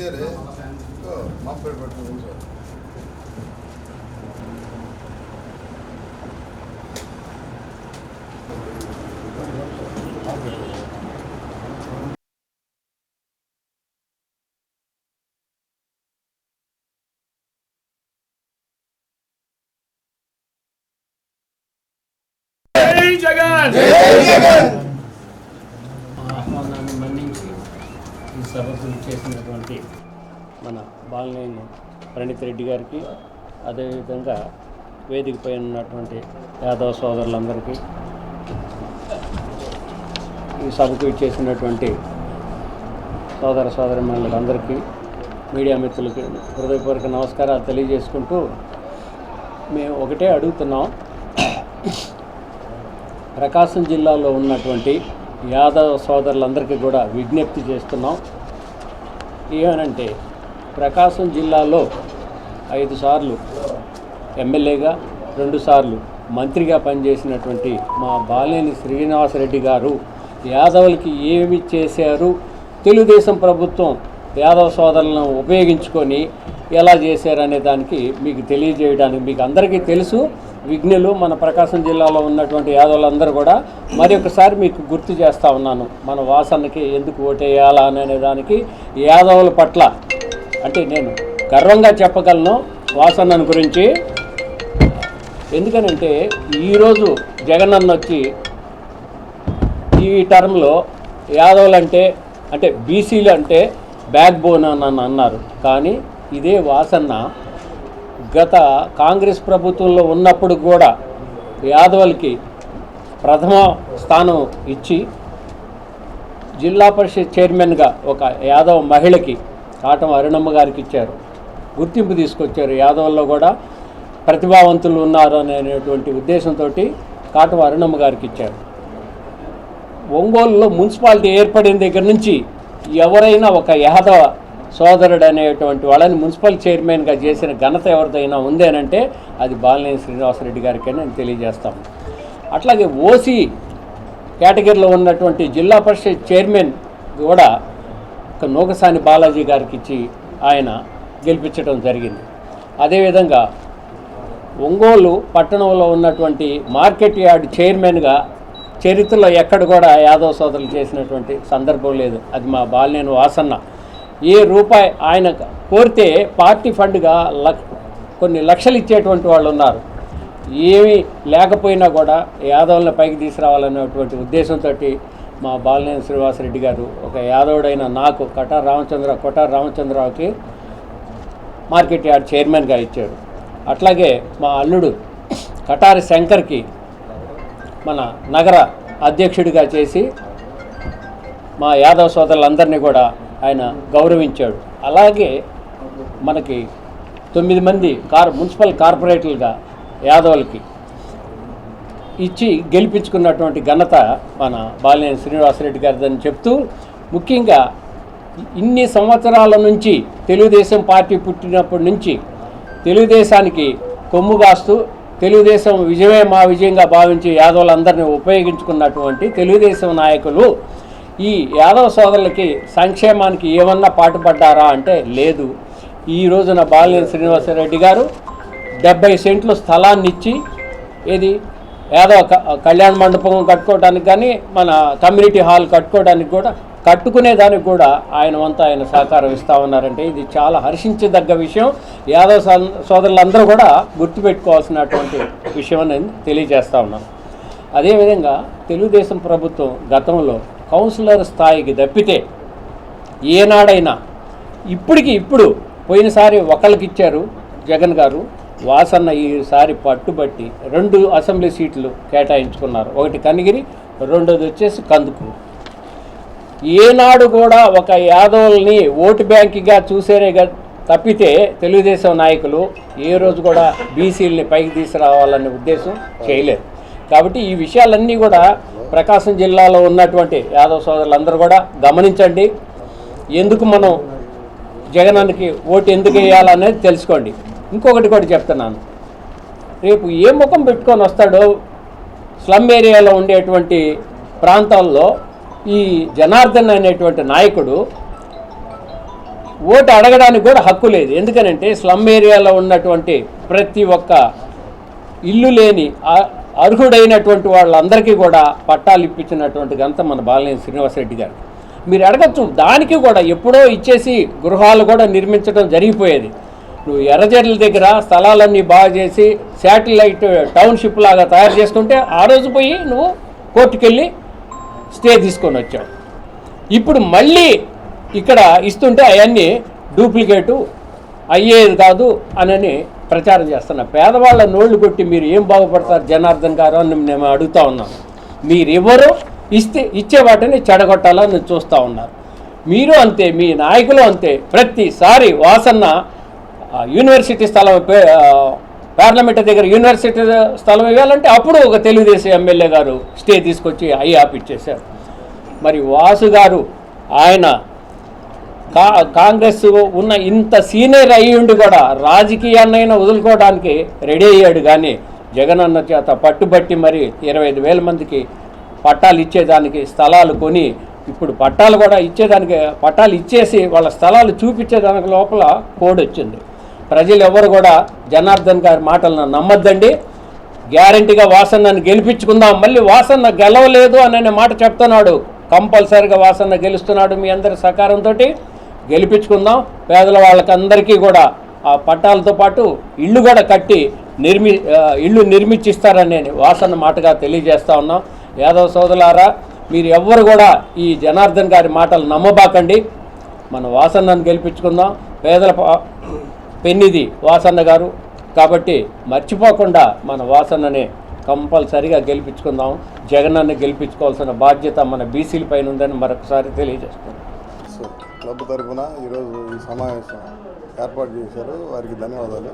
sincere, mumble but no use. Jagan जय जगन महात्मा गांधी मंडी మన బాలినేని ప్రణీత్ రెడ్డి గారికి అదేవిధంగా వేదికపై ఉన్నటువంటి యాదవ సోదరులందరికీ ఈ సభకు చేసినటువంటి సోదర సోదరిమణులందరికీ మీడియా మిత్రులకి హృదయపూర్వక నమస్కారాలు తెలియజేసుకుంటూ మేము ఒకటే అడుగుతున్నాం. ప్రకాశం జిల్లాలో ఉన్నటువంటి యాదవ సోదరులందరికీ కూడా విజ్ఞప్తి చేస్తున్నాం. ఏమనంటే ప్రకాశం జిల్లాలో ఐదు సార్లు ఎమ్మెల్యేగా రెండుసార్లు మంత్రిగా పనిచేసినటువంటి మా బాలేని శ్రీనివాసరెడ్డి గారు యాదవులకి ఏమి చేశారు తెలుగుదేశం ప్రభుత్వం యాదవ సోదరులను ఉపయోగించుకొని ఎలా చేశారనే దానికి మీకు తెలియజేయడానికి మీకు అందరికీ తెలుసు. విఘ్నులు మన ప్రకాశం జిల్లాలో ఉన్నటువంటి యాదవులందరూ కూడా మరొకసారి మీకు గుర్తు చేస్తా ఉన్నాను. మన వాసనకి ఎందుకు ఓటేయాలా అనే దానికి యాదవుల పట్ల అంటే నేను గర్వంగా చెప్పగలను వాసన్నను గురించి. ఎందుకనంటే ఈరోజు జగన్ అన్న వచ్చి ఈ టర్మ్లో యాదవులు అంటే అంటే బీసీలు అంటే బ్యాక్ బోన్ అని అన్నారు. కానీ ఇదే వాసన్న గత కాంగ్రెస్ ప్రభుత్వంలో ఉన్నప్పుడు కూడా యాదవులకి ప్రథమ స్థానం ఇచ్చి జిల్లా పరిషత్ చైర్మన్గా ఒక యాదవ మహిళకి కాటం అరుణమ్మ గారికి ఇచ్చారు. గుర్తింపు తీసుకొచ్చారు. యాదవుల్లో కూడా ప్రతిభావంతులు ఉన్నారు అనేటువంటి ఉద్దేశంతో కాటం అరుణమ్మ గారికి ఇచ్చారు. ఒంగోలులో మున్సిపాలిటీ ఏర్పడిన దగ్గర నుంచి ఎవరైనా ఒక యాదవ సోదరుడు అనేటువంటి వాళ్ళని మున్సిపల్ చైర్మన్గా చేసిన ఘనత ఎవరిదైనా ఉందేనంటే అది బాలినేని శ్రీనివాసరెడ్డి గారికి నేను తెలియజేస్తాము అట్లాగే ఓసీ కేటగిరీలో ఉన్నటువంటి జిల్లా పరిషత్ చైర్మన్ కూడా నూకసాని బాలాజీ గారికి ఇచ్చి ఆయన గెలిపించడం జరిగింది. అదేవిధంగా ఒంగోలు పట్టణంలో ఉన్నటువంటి మార్కెట్ యార్డ్ చైర్మన్గా చరిత్రలో ఎక్కడ కూడా యాదవ్ సోదరులు చేసినటువంటి సందర్భం లేదు. అది మా బాలినేని వాసన్న. ఏ రూపాయి ఆయన కోరితే పార్టీ ఫండ్గా లక్ కొన్ని లక్షలు ఇచ్చేటువంటి వాళ్ళు ఉన్నారు. ఏమీ లేకపోయినా కూడా యాదవులను పైకి తీసుకురావాలనేటువంటి ఉద్దేశంతో మా బాలినేని శ్రీనివాసరెడ్డి గారు ఒక యాదవుడైన నాకు కటార్ రామచంద్ర కొటార్ రామచంద్రరావుకి మార్కెట్ యార్డ్ చైర్మన్గా ఇచ్చాడు. అట్లాగే మా అల్లుడు కటారి శంకర్కి మన నగర అధ్యక్షుడిగా చేసి మా యాదవ సోదరులందరినీ కూడా ఆయన గౌరవించాడు. అలాగే మనకి తొమ్మిది మంది కార్ మున్సిపల్ కార్పొరేటర్లుగా యాదవులకి ఇచ్చి గెలిపించుకున్నటువంటి ఘనత మన బాలినేని శ్రీనివాసరెడ్డి గారిదని చెప్తూ ముఖ్యంగా ఇన్ని సంవత్సరాల నుంచి తెలుగుదేశం పార్టీ పుట్టినప్పటి నుంచి తెలుగుదేశానికి కొమ్ము కాస్తూ తెలుగుదేశం విజయమే మా విజయంగా భావించి యాదవులందరినీ ఉపయోగించుకున్నటువంటి తెలుగుదేశం నాయకులు ఈ యాదవ సోదరులకి సంక్షేమానికి ఏమన్నా పాటుపడ్డారా అంటే లేదు. ఈ రోజున బాలినేని శ్రీనివాసరెడ్డి గారు డెబ్బై సెంట్లు స్థలాన్ని ఇచ్చి ఏది ఏదో క- కళ్యాణ మండపం కట్టుకోవడానికి కానీ మన కమ్యూనిటీ హాల్ కట్టుకోవడానికి కూడా కట్టుకునే దానికి కూడా ఆయన వంతా ఆయన సహకారం ఇస్తా ఉన్నారంటే ఇది చాలా హర్షించదగ్గ విషయం. యాదవ సోదరులందరూ కూడా గుర్తుపెట్టుకోవాల్సినటువంటి విషయం అని తెలియజేస్తూ ఉన్నాను. అదేవిధంగా తెలుగుదేశం ప్రభుత్వం గతంలో కౌన్సిలర్ స్థాయికి తప్పితే ఏనాడైనా ఇప్పటికి ఇప్పుడు పోయినసారి ఒకళ్ళకి ఇచ్చారు జగన్ గారు వాసన్న ఈసారి పట్టుబట్టి రెండు అసెంబ్లీ సీట్లు కేటాయించుకున్నారు. ఒకటి కనిగిరి రెండోది వచ్చేసి కందుకు ఏనాడు కూడా ఒక యాదవుల్ని ఓటు బ్యాంకిగా చూసేరే తప్పితే తెలుగుదేశం నాయకులు ఏ రోజు కూడా బీసీలని పైకి తీసుకురావాలనే ఉద్దేశం చేయలేదు. కాబట్టి ఈ విషయాలన్నీ కూడా ప్రకాశం జిల్లాలో ఉన్నటువంటి యాదవ సోదరులందరూ కూడా గమనించండి. ఎందుకు మనం జగనానికి ఓటు ఎందుకు వేయాలనేది తెలుసుకోండి. ఇంకొకటి కూడా చెప్తున్నాను. రేపు ఏ ముఖం పెట్టుకొని వస్తాడో స్లమ్ ఏరియాలో ఉండేటువంటి ప్రాంతాల్లో ఈ జనార్దన్ అనేటువంటి నాయకుడు ఓటు అడగడానికి కూడా హక్కు లేదు. ఎందుకనంటే స్లమ్ ఏరియాలో ఉన్నటువంటి ప్రతి ఒక్క ఇల్లు లేని అర్హుడైనటువంటి వాళ్ళందరికీ కూడా పట్టాలు ఇప్పించినటువంటి గంత మన బాలనేని శ్రీనివాసరెడ్డి గారు. మీరు అడగచ్చు దానికి కూడా ఎప్పుడో ఇచ్చేసి గృహాలు కూడా నిర్మించడం జరిగిపోయేది. నువ్వు ఎర్రజెడ్ల దగ్గర స్థలాలన్నీ బాగా చేసి శాటిలైట్ టౌన్షిప్ లాగా తయారు చేసుకుంటే ఆ రోజు పోయి నువ్వు కోర్టుకెళ్ళి స్టే తీసుకొని వచ్చావు. ఇప్పుడు మళ్ళీ ఇక్కడ ఇస్తుంటే అవన్నీ డూప్లికేటు అయ్యేది కాదు అనని ప్రచారం చేస్తున్నా పేదవాళ్ళ నోళ్ళు కొట్టి మీరు ఏం బాగుపడతారు జనార్దన్ గారు అని మేము అడుగుతా ఉన్నాం. మీరు ఇస్తే ఇచ్చే వాటిని చెడగొట్టాలని చూస్తూ ఉన్నారు. మీరు అంతే మీ నాయకులు అంతే. ప్రతిసారి వాసన్న యూనివర్సిటీ స్థలం పార్లమెంట్ దగ్గర యూనివర్సిటీ స్థలం ఇవ్వాలంటే అప్పుడు ఒక తెలుగుదేశం ఎమ్మెల్యే గారు స్టే తీసుకొచ్చి అయ్యి ఆపిచ్చేశారు మరి వాసు గారు ఆయన కా కాంగ్రెస్ ఉన్న ఇంత సీనియర్ అయ్యి ఉండి కూడా రాజకీయాన్నైనా వదులుకోవడానికి రెడీ అయ్యాడు. కానీ జగన్ అన్న చేత పట్టుబట్టి మరి ఇరవై ఐదు వేల మందికి పట్టాలు ఇచ్చేదానికి స్థలాలు కొని ఇప్పుడు పట్టాలు కూడా ఇచ్చేదానికి పట్టాలు ఇచ్చేసి వాళ్ళ స్థలాలు చూపించేదానికి లోపల కోడ్ వచ్చింది. ప్రజలు ఎవరు కూడా జనార్దన్ గారి మాటలను నమ్మద్దండి. గ్యారంటీగా వాసన్నను గెలిపించుకుందాం. మళ్ళీ వాసన్న గెలవలేదు అనే మాట చెప్తున్నాడు. కంపల్సరిగా వాసన్న గెలుస్తున్నాడు మీ అందరి సహకారంతో గెలిపించుకుందాం. పేదల వాళ్ళకందరికీ కూడా ఆ పట్టాలతో పాటు ఇల్లు కూడా కట్టి నిర్మి ఇల్లు నిర్మించిస్తారని నేను వాసన్న మాటగా తెలియజేస్తా ఉన్నాం. యాదవ సోదరులారా మీరు ఎవ్వరు కూడా ఈ జనార్దన్ గారి మాటలు నమ్మబాకండి. మన వాసన్నను గెలిపించుకుందాం. పేదల పెన్నిది వాసన్న గారు. కాబట్టి మర్చిపోకుండా మన వాసన్నని కంపల్సరిగా గెలిపించుకుందాం. జగనన్న గెలిపించుకోవాల్సిన బాధ్యత మన బీసీల పైన ఉందని మరొకసారి తెలియజేస్తున్నాం. సో క్లబ్ తరఫున ఈరోజు ఈ సమావేశం ఏర్పాటు చేశారు. వారికి ధన్యవాదాలు.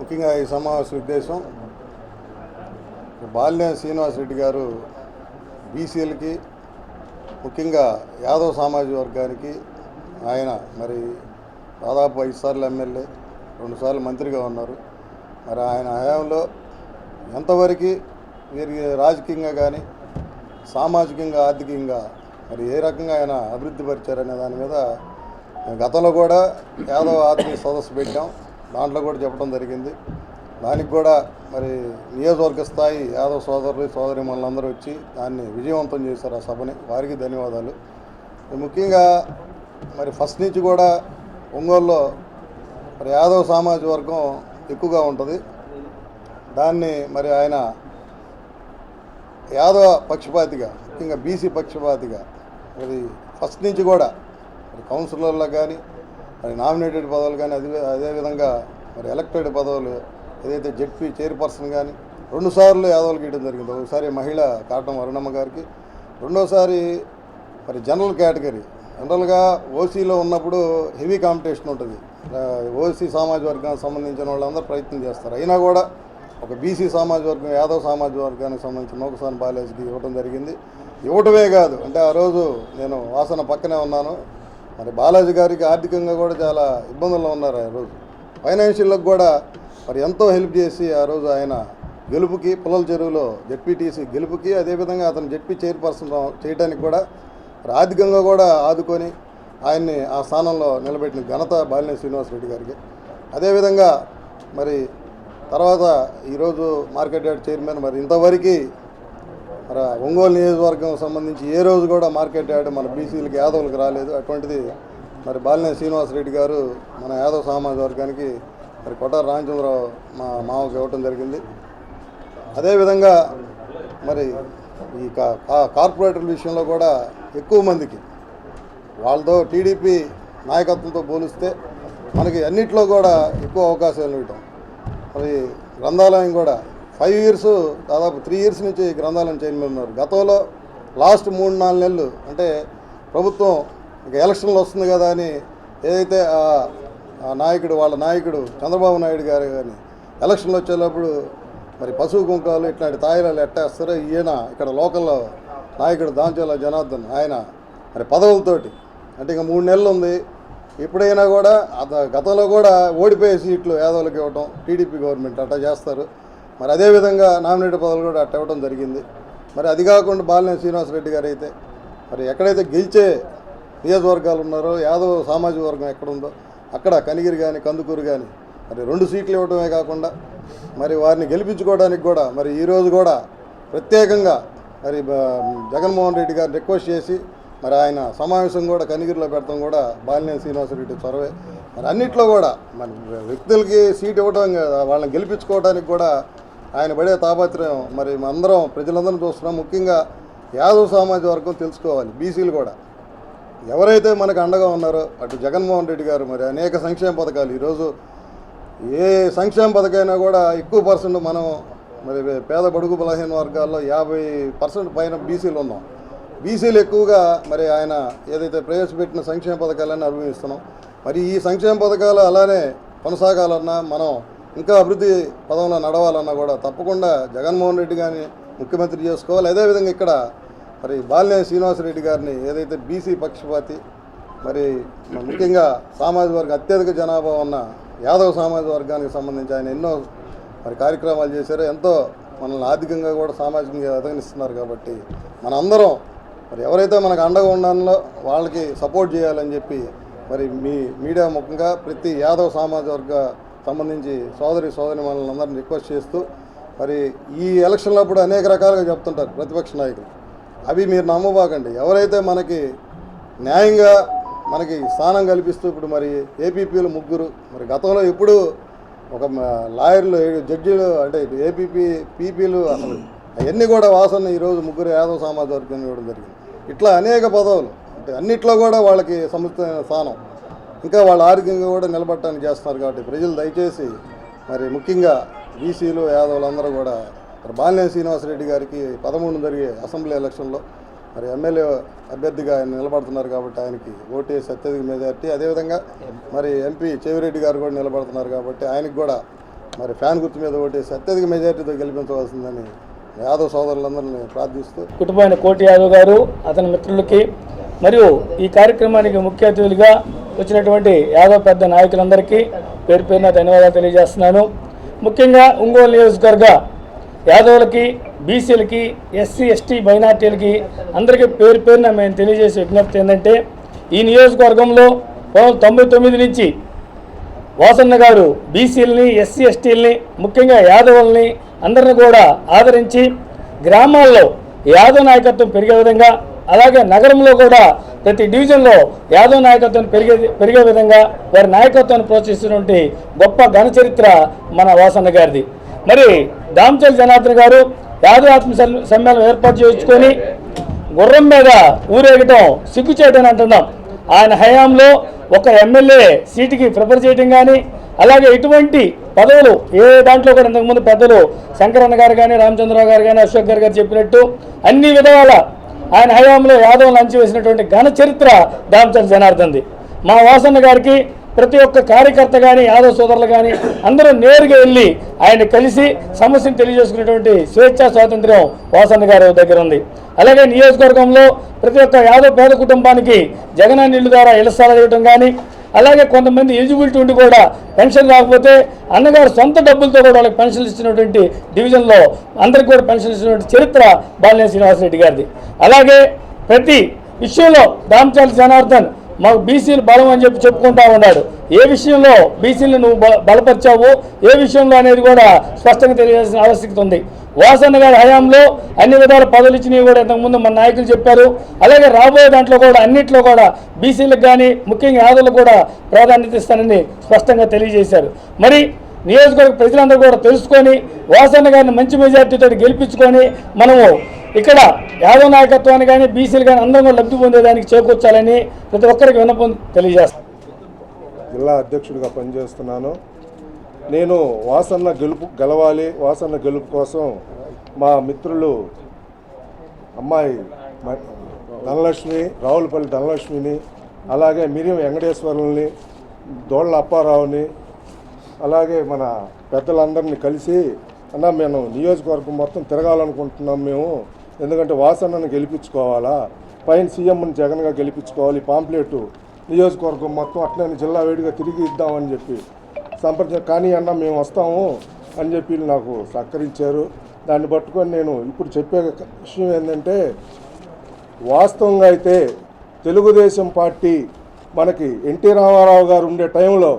ముఖ్యంగా ఈ సమావేశం ఉద్దేశం బాలినేని శ్రీనివాసరెడ్డి గారు బీసీలకి ముఖ్యంగా యాదవ్ సామాజిక వర్గానికి ఆయన మరి దాదాపు ఐదు సార్లు ఎమ్మెల్యే రెండుసార్లు మంత్రిగా ఉన్నారు. మరి ఆయన హయాంలో ఎంతవరకు వీరికి రాజకీయంగా కానీ సామాజికంగా ఆర్థికంగా మరి ఏ రకంగా ఆయన అభివృద్ధి పరిచారనే దాని మీద గతంలో కూడా యాదవ ఆత్మీయ సదస్సు పెట్టాం. దాంట్లో కూడా చెప్పడం జరిగింది. దానికి కూడా మరి నియోజకవర్గ స్థాయి యాదవ్ సోదరులు సోదరి మనందరూ వచ్చి దాన్ని విజయవంతం చేశారు ఆ సభని. వారికి ధన్యవాదాలు. ముఖ్యంగా మరి ఫస్ట్ నుంచి కూడా ఒంగోలులో మరి యాదవ సామాజిక వర్గం ఎక్కువగా ఉంటుంది. దాన్ని మరి ఆయన యాదవ పక్షపాతిగా ముఖ్యంగా బీసీ పక్షపాతిగా మరి ఫస్ట్ నుంచి కూడా మరి కౌన్సిలర్లో కానీ మరి నామినేటెడ్ పదవులు కానీ అదే అదేవిధంగా మరి ఎలక్టెడ్ పదవులు ఏదైతే జడ్పీ చైర్పర్సన్ కానీ రెండుసార్లు యాదవులకు ఇవ్వడం జరిగింది. ఒకసారి మహిళ కాటం అరుణమ్మ గారికి రెండోసారి మరి జనరల్ కేటగిరీ జనరల్గా ఓసీలో ఉన్నప్పుడు హెవీ కాంపిటీషన్ ఉంటుంది. ఓసీ సామాజిక వర్గానికి సంబంధించిన వాళ్ళందరూ ప్రయత్నం చేస్తారు. అయినా కూడా ఒక బీసీ సామాజిక వర్గం యాదవ్ సామాజిక వర్గానికి సంబంధించిన నౌకసాని బాలాజీకి ఇవ్వడం జరిగింది. ఇవ్వటమే కాదు అంటే ఆ రోజు నేను వాసన పక్కనే ఉన్నాను. మరి బాలాజీ గారికి ఆర్థికంగా కూడా చాలా ఇబ్బందుల్లో ఉన్నారు ఆ రోజు. ఫైనాన్షియల్కి కూడా మరి ఎంతో హెల్ప్ చేసి ఆ రోజు ఆయన గెలుపుకి పుల్లల చెరువులో జెడ్పీటీసీ గెలుపుకి అదేవిధంగా అతను జెడ్పీ చైర్పర్సన్ చేయడానికి కూడా ఆర్థికంగా కూడా ఆదుకొని ఆయన్ని ఆ స్థానంలో నిలబెట్టిన ఘనత బాలినేని శ్రీనివాసరెడ్డి గారికి. అదేవిధంగా మరి తర్వాత ఈరోజు మార్కెట్ యార్డ్ చైర్మన్ మరి ఇంతవరకు మరి ఒంగోలు నియోజకవర్గం సంబంధించి ఏ రోజు కూడా మార్కెట్ యార్డ్ మన బీసీలకి యాదవులకు రాలేదు. అటువంటిది మరి బాలినేని శ్రీనివాసరెడ్డి గారు మన యాదవ సామాజిక వర్గానికి మరి కొటార రామచంద్రరావు మా మామకు ఇవ్వటం జరిగింది. అదేవిధంగా మరి ఈ కా- కా- కార్పొరేటర్ల విషయంలో కూడా ఎక్కువ మందికి. వాళ్ళతో టీడీపీ నాయకత్వంతో పోలిస్తే మనకి అన్నిట్లో కూడా ఎక్కువ అవకాశాలు ఇవ్వటం మరి గ్రంథాలయం కూడా ఫైవ్ ఇయర్స్ దాదాపు త్రీ ఇయర్స్ నుంచి గ్రంథాలయం చైర్మన్ ఉన్నారు. గతంలో లాస్ట్ మూడు నాలుగు నెలలు అంటే ప్రభుత్వం ఇక ఎలక్షన్లు వస్తుంది కదా అని ఏదైతే ఆ- ఆ నాయకుడు వాళ్ళ నాయకుడు చంద్రబాబు నాయుడు గారు కానీ ఎలక్షన్లు వచ్చేటప్పుడు మరి పశువు కుంకాలు ఇట్లాంటి తాయిలాలు ఎట్టేస్తారో ఈయన ఇక్కడ లోకల్లో నాయకుడు దాంచోల జనార్దన్ ఆయన మరి పదవులతోటి. అంటే ఇక మూడు నెలలు ఉంది. ఎప్పుడైనా కూడా అత గతంలో కూడా ఓడిపోయే సీట్లు యాదవులకు ఇవ్వటం టీడీపీ గవర్నమెంట్ అట్లా చేస్తారు. మరి అదేవిధంగా నామినేట్ పదవులు కూడా అట్ట ఇవ్వడం జరిగింది. మరి అది కాకుండా బాలినేని శ్రీనివాసరెడ్డి గారు అయితే మరి ఎక్కడైతే గెలిచే నియోజకవర్గాలు ఉన్నారో యాదవ సామాజిక వర్గం ఎక్కడుందో అక్కడ కనిగిరి కానీ కందుకూరు కానీ మరి రెండు సీట్లు ఇవ్వడమే కాకుండా మరి వారిని గెలిపించుకోవడానికి కూడా మరి ఈరోజు కూడా ప్రత్యేకంగా మరి జగన్మోహన్ రెడ్డి గారు రిక్వెస్ట్ చేసి మరి ఆయన సమావేశం కూడా కనిగిరిలో పెడతాం కూడా బాలినేని శ్రీనివాసరెడ్డి చొరవే. మరి అన్నిట్లో కూడా మరి వ్యక్తులకి సీట్ ఇవ్వడం కదా వాళ్ళని గెలిపించుకోవడానికి కూడా ఆయన పడే తాపత్రయం మరి అందరం ప్రజలందరం చూస్తున్నాం. ముఖ్యంగా యాదవ్ సామాజిక వర్గం తెలుసుకోవాలి బీసీలు కూడా. ఎవరైతే మనకు అండగా ఉన్నారో అటు జగన్మోహన్ రెడ్డి గారు మరి అనేక సంక్షేమ పథకాలు. ఈరోజు ఏ సంక్షేమ పథకైనా కూడా ఎక్కువ పర్సెంట్ మనం మరి పేద బడుగు బలహీన వర్గాల్లో యాభై పర్సెంట్ పైన బీసీలు ఉన్నాం. బీసీలు ఎక్కువగా మరి ఆయన ఏదైతే ప్రవేశపెట్టిన సంక్షేమ పథకాలన్నీ అనుభవిస్తున్నాం మరి ఈ సంక్షేమ పథకాలు అలానే కొనసాగాలన్నా మనం ఇంకా అభివృద్ధి పదంలో నడవాలన్నా కూడా తప్పకుండా జగన్మోహన్ రెడ్డి గారిని ముఖ్యమంత్రి చేసుకోవాలి. అదేవిధంగా ఇక్కడ మరి బాలినేని శ్రీనివాసరెడ్డి గారిని ఏదైతే బీసీ పక్షపాతి మరి ముఖ్యంగా సామాజిక వర్గం అత్యధిక జనాభా ఉన్న యాదవ సామాజిక వర్గానికి సంబంధించి ఆయన ఎన్నో మరి కార్యక్రమాలు చేశారు ఎంతో మనల్ని ఆర్థికంగా కూడా సామాజికంగా ఎదగనిస్తున్నారు కాబట్టి మనందరం మరి ఎవరైతే మనకు అండగా ఉన్నారో వాళ్ళకి సపోర్ట్ చేయాలని చెప్పి మరి మీ మీడియా ముఖంగా ప్రతి యాదవ సామాజిక వర్గ సంబంధించి సోదరి సోదరి మనల్ని అందరిని రిక్వెస్ట్ చేస్తూ మరి ఈ ఎలక్షన్లప్పుడు అనేక రకాలుగా చెప్తుంటారు ప్రతిపక్ష నాయకులు. అవి మీరు నమ్మబాకండి. ఎవరైతే మనకి న్యాయంగా మనకి స్థానం కల్పిస్తూ ఇప్పుడు మరి ఏపీపీలు ముగ్గురు మరి గతంలో ఎప్పుడు ఒక లాయర్లు జడ్జిలు జడ్జీలు అంటే ఏపీపీ పీపీలు అసలు అవన్నీ కూడా వాసన ఈరోజు ముగ్గురు యాదవ సమాజ వర్గం ఇవ్వడం జరిగింది. ఇట్లా అనేక పదవులు అంటే అన్నిట్లో కూడా వాళ్ళకి సముచితమైన స్థానం. ఇంకా వాళ్ళ ఆరోగ్యంగా కూడా నిలబడటానికి చేస్తున్నారు కాబట్టి ప్రజలు దయచేసి మరి ముఖ్యంగా బీసీలు యాదవులు అందరూ కూడా మరి బాలినేని శ్రీనివాసరెడ్డి గారికి పదమూడు జరిగే అసెంబ్లీ ఎలక్షన్లో మరి ఎమ్మెల్యే అభ్యర్థిగా ఆయన నిలబడుతున్నారు కాబట్టి ఆయనకి ఓటేసి అత్యధిక మెజార్టీ. అదేవిధంగా మరి ఎంపీ చెవిరెడ్డి గారు కూడా నిలబడుతున్నారు కాబట్టి ఆయనకి కూడా మరి ఫ్యాన్ గుర్తు మీద ఓటేసి అత్యధిక మెజార్టీతో గెలిపించవలసిందని యాదవ్ సోదరులందరినీ ప్రార్థిస్తూ కుటుంబమైన కోటి యాదవ్ గారు అతని మిత్రులకి మరియు ఈ కార్యక్రమానికి ముఖ్య అతిథులుగా వచ్చినటువంటి యాదవ్ పెద్ద నాయకులందరికీ పేరు పేరున ధన్యవాదాలు తెలియజేస్తున్నాను. ముఖ్యంగా ఒంగోలు నియోజకవర్గ యాదవులకి బీసీలకి ఎస్సీ ఎస్టీ మైనార్టీలకి అందరికీ పేరు పేరున మేము తెలియజేసే విజ్ఞప్తి ఏంటంటే ఈ నియోజకవర్గంలో పంతొమ్మిది తొంభై తొమ్మిది నుంచి వాసన్న గారు బీసీలని ఎస్సీ ఎస్టీలని ముఖ్యంగా యాదవుల్ని అందరిని కూడా ఆదరించి గ్రామాల్లో యాదవ నాయకత్వం పెరిగే విధంగా అలాగే నగరంలో కూడా ప్రతి డివిజన్లో యాదవ్ నాయకత్వం పెరిగే పెరిగే విధంగా వారి నాయకత్వాన్ని ప్రోత్సహిస్తున్నటువంటి గొప్ప ఘన చరిత్ర మన వాసన్న గారిది. మరి దామచల్ జనార్దన్ గారు యాదవ ఆత్మ సమ్- సమ్మేళనం ఏర్పాటు చేయించుకొని గుర్రం మీద ఊరేగటం సిగ్గుచేటని అంటున్నాం. ఆయన హయాంలో ఒక ఎమ్మెల్యే సీటుకి ప్రిఫర్ చేయడం కానీ అలాగే ఇటువంటి పదవులు ఏ దాంట్లో కూడా ఇంతకుముందు పెద్దలు శంకరన్న గారు కానీ రామచంద్రరావు గారు కానీ అశోక్ గారు గారు చెప్పినట్టు అన్ని విధాల ఆయన హయాంలో యాదవ్ లంచి వేసినటువంటి ఘన చరిత్ర దామచల్ జనార్దన్ది. మా వాసన్న గారికి ప్రతి ఒక్క కార్యకర్త కానీ యాదవ్ సోదరులు కానీ అందరూ నేరుగా వెళ్ళి ఆయన కలిసి సమస్యను తెలియజేసుకునేటువంటి స్వేచ్ఛా స్వాతంత్ర్యం వాసన్న గారి దగ్గర ఉంది. అలాగే నియోజకవర్గంలో ప్రతి ఒక్క యాదవ్ పేద కుటుంబానికి జగనన్న ఇల్లు ద్వారా ఇళ్ళ స్థలాలు ఇవ్వడం కానీ అలాగే కొంతమంది ఎలిజిబిలిటీ ఉండి కూడా పెన్షన్ రాకపోతే అన్నగారు సొంత డబ్బులతో కూడా వాళ్ళకి పెన్షన్ ఇచ్చినటువంటి డివిజన్లో అందరికి కూడా పెన్షన్ ఇచ్చినటువంటి చరిత్ర బాలినేని శ్రీనివాసరెడ్డి గారిది. అలాగే ప్రతి విషయంలో దామచాలి జనార్దన్ మాకు బీసీలు బలం అని చెప్పి చెప్పుకుంటా ఉన్నాడు. ఏ విషయంలో బీసీలు నువ్వు బ- బలపరిచావు ఏ విషయంలో అనేది కూడా స్పష్టంగా తెలియాల్సిన ఆవశ్యకత ఉంది. వాసన్న గారి హయాంలో అన్ని విధాల పదవులు ఇచ్చినవి కూడా ఇంతకుముందు మన నాయకులు చెప్పారు. అలాగే రాబోయే దాంట్లో కూడా అన్నిట్లో కూడా బీసీలకు కానీ ముఖ్యంగా యాదవులకు కూడా ప్రాధాన్యత ఇస్తానని స్పష్టంగా తెలియజేశారు. మరి నియోజకవర్గ ప్రజలందరూ కూడా తెలుసుకొని వాసన్న గారిని మంచి మెజార్టీతో గెలిపించుకొని మనము ఇక్కడ యాదవ్ నాయకత్వాన్ని కానీ బీసీలు కానీ అందరం కూడా లబ్ధి పొందేదానికి చేకూర్చాలని ప్రతి ఒక్కరికి విన్నపం తెలియజేస్తాను జిల్లా అధ్యక్షుడిగా పనిచేస్తున్నాను. నేను వాసన్న గెలుపు గెలవాలి వాసన్న గెలుపు కోసం మా మిత్రులు అమ్మాయి ధనలక్ష్మి రావులపల్లి ధనలక్ష్మిని అలాగే మిరియం వెంకటేశ్వరుల్ని దోళ్ళ అప్పారావుని అలాగే మన పెద్దలందరినీ కలిసి అన్న మేము నియోజకవర్గం మొత్తం తిరగాలనుకుంటున్నాం మేము. ఎందుకంటే వాసన్నను గెలిపించుకోవాలా? పైన సీఎంని జగన్గా గెలిపించుకోవాలి. పాంప్లెట్ నియోజకవర్గం మొత్తం అట్లనే జిల్లా వేడిగా తిరిగి ఇద్దామని చెప్పి సంప్రదించ కానీ అన్న మేము వస్తాము అని చెప్పి నాకు సహకరించారు. దాన్ని పట్టుకొని నేను ఇప్పుడు చెప్పే విషయం ఏంటంటే వాస్తవంగా అయితే తెలుగుదేశం పార్టీ మనకి ఎన్టీ రామారావు గారు ఉండే టైంలో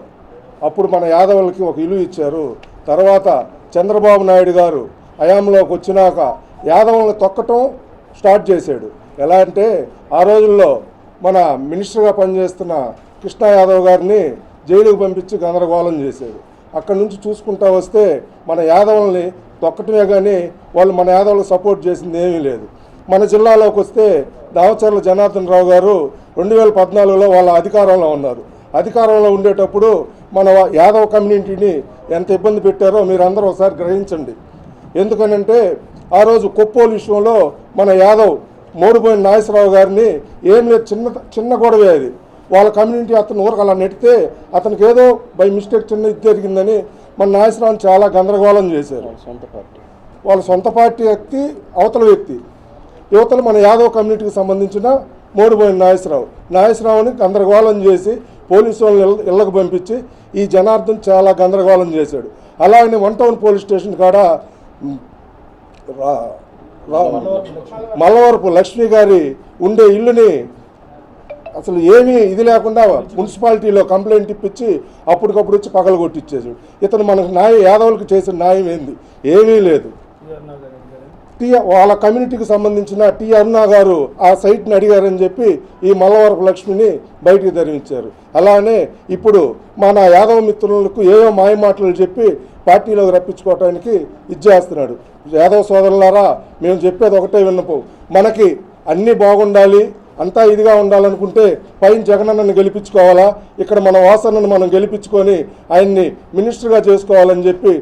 అప్పుడు మన యాదవులకి ఒక ఇల్లు ఇచ్చారు. తర్వాత చంద్రబాబు నాయుడు గారు హయాంలోకి వచ్చినాక యాదవులను తొక్కటం స్టార్ట్ చేశాడు. ఎలా అంటే ఆ రోజుల్లో మన మినిస్టర్గా పనిచేస్తున్న కృష్ణా యాదవ్ గారిని జైలుకు పంపించి గందరగోళం చేశాడు. అక్కడి నుంచి చూసుకుంటా వస్తే మన యాదవుల్ని తొక్కటమే కానీ వాళ్ళు మన యాదవులకు సపోర్ట్ చేసింది ఏమీ లేదు. మన జిల్లాలోకి వస్తే దావచర్ల జనార్దన్ రావు గారు రెండు వేల పద్నాలుగులో వాళ్ళ అధికారంలో ఉన్నారు. అధికారంలో ఉండేటప్పుడు మన యాదవ కమ్యూనిటీని ఎంత ఇబ్బంది పెట్టారో మీరు అందరూ ఒకసారి గ్రహించండి. ఎందుకనంటే ఆ రోజు కొప్పోలు విషయంలో మన యాదవ్ మోడిపోయిన నాగేశ్వరరావు గారిని ఏం లేదు చిన్న చిన్న గొడవే అది. వాళ్ళ కమ్యూనిటీ అతను ఊరకు అలా నెడితే అతనికి ఏదో బై మిస్టేక్ చిన్న ఇది జరిగిందని మన నాగేశ్వరరావుని చాలా గందరగోళం చేశారు. సొంత పార్టీ. వాళ్ళ సొంత పార్టీ వ్యక్తి అవతల వ్యక్తి. యువతలు మన యాదవ్ కమ్యూనిటీకి సంబంధించిన మోడిపోయిన నాగేశ్వరరావు. నాగేశ్వరరావుని గందరగోళం చేసి పోలీసు వాళ్ళని ఇళ్ళ- ఇళ్ళకు పంపించి ఈ జనార్దన్ చాలా గందరగోళం చేశాడు. అలాగనే వన్ టౌన్ పోలీస్ స్టేషన్ కాడ రా- మల్లవరపు లక్ష్మి గారి ఉండే ఇల్లుని అసలు ఏమీ ఇది లేకుండా మున్సిపాలిటీలో కంప్లైంట్ ఇప్పించి అప్పటికప్పుడు వచ్చి పగల కొట్టించేసాడు ఇతను మనకు న్యాయం యాదవులకు చేసిన న్యాయం ఏంది? ఏమీ లేదు. టీ వాళ్ళ కమ్యూనిటీకి సంబంధించిన టి అరుణా గారు ఆ సైట్ని అడిగారని చెప్పి ఈ మల్లవరపు లక్ష్మిని బయటికి ధరించారు అలానే ఇప్పుడు మన యాదవ మిత్రులకు ఏవో మాయ మాటలు చెప్పి పార్టీలోకి రప్పించుకోవటానికి ఇది చేస్తున్నాడు యాదవ సోదరులారా మేము చెప్పేది ఒకటే విన్నపం. మనకి అన్నీ బాగుండాలి అంతా ఇదిగా ఉండాలనుకుంటే పైన జగనన్నను గెలిపించుకోవాలా ఇక్కడ మన వాసనను మనం గెలిపించుకొని ఆయన్ని మినిస్టర్గా చేసుకోవాలని చెప్పి